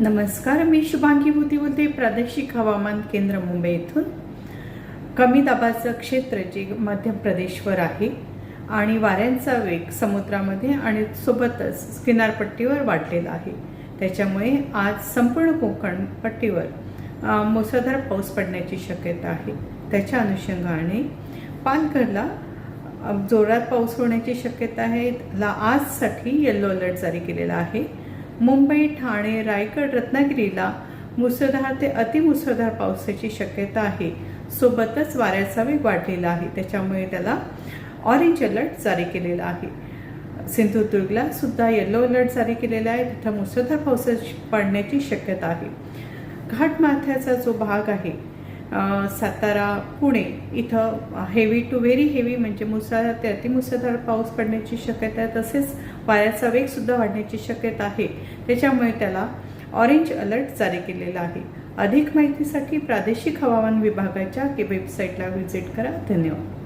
नमस्कार मी शुभांगी भूती बोलते प्रादेशिक हवामान केंद्र मुंबई येथून कमी दाबाचं क्षेत्र जे मध्य प्रदेशवर आहे आणि वाऱ्यांचा वेग समुद्रामध्ये आणि सोबतच किनारपट्टीवर वाढलेला आहे. त्याच्यामुळे आज संपूर्ण कोकण पट्टीवर मुसळधार पाऊस पडण्याची शक्यता आहे. त्याच्या अनुषंगाने पालघरला जोरात पाऊस होण्याची शक्यता आहे. ला आजसाठी येल्लो अलर्ट जारी केलेला आहे. मुंबई ठाणे रायगड रत्नागिरीला मुसळधार ते अतिमुसळधार पावसाची शक्यता आहे. सोबतच वाऱ्याचा वेग वाढलेला आहे. त्याच्यामुळे त्याला ऑरेंज अलर्ट जारी केलेला आहे. सिंधुदुर्गला सुद्धा येलो अलर्ट जारी केलेला आहे. तिथं मुसळधार पावसाची पडण्याची शक्यता आहे. घाटमाथ्याचा जो भाग आहे सातारा पुणे इथं हेवी टू व्हेरी हेवी म्हणजे मुसळधार ते अतिमुसळधार पाऊस पडण्याची शक्यता आहे. तसेच वाऱ्याचा वेगसुद्धा वाढण्याची शक्यता आहे. त्याच्यामुळे त्याला ऑरेंज अलर्ट जारी केलेला आहे. अधिक माहितीसाठी प्रादेशिक हवामान विभागाच्या वेबसाईटला व्हिजिट करा. धन्यवाद.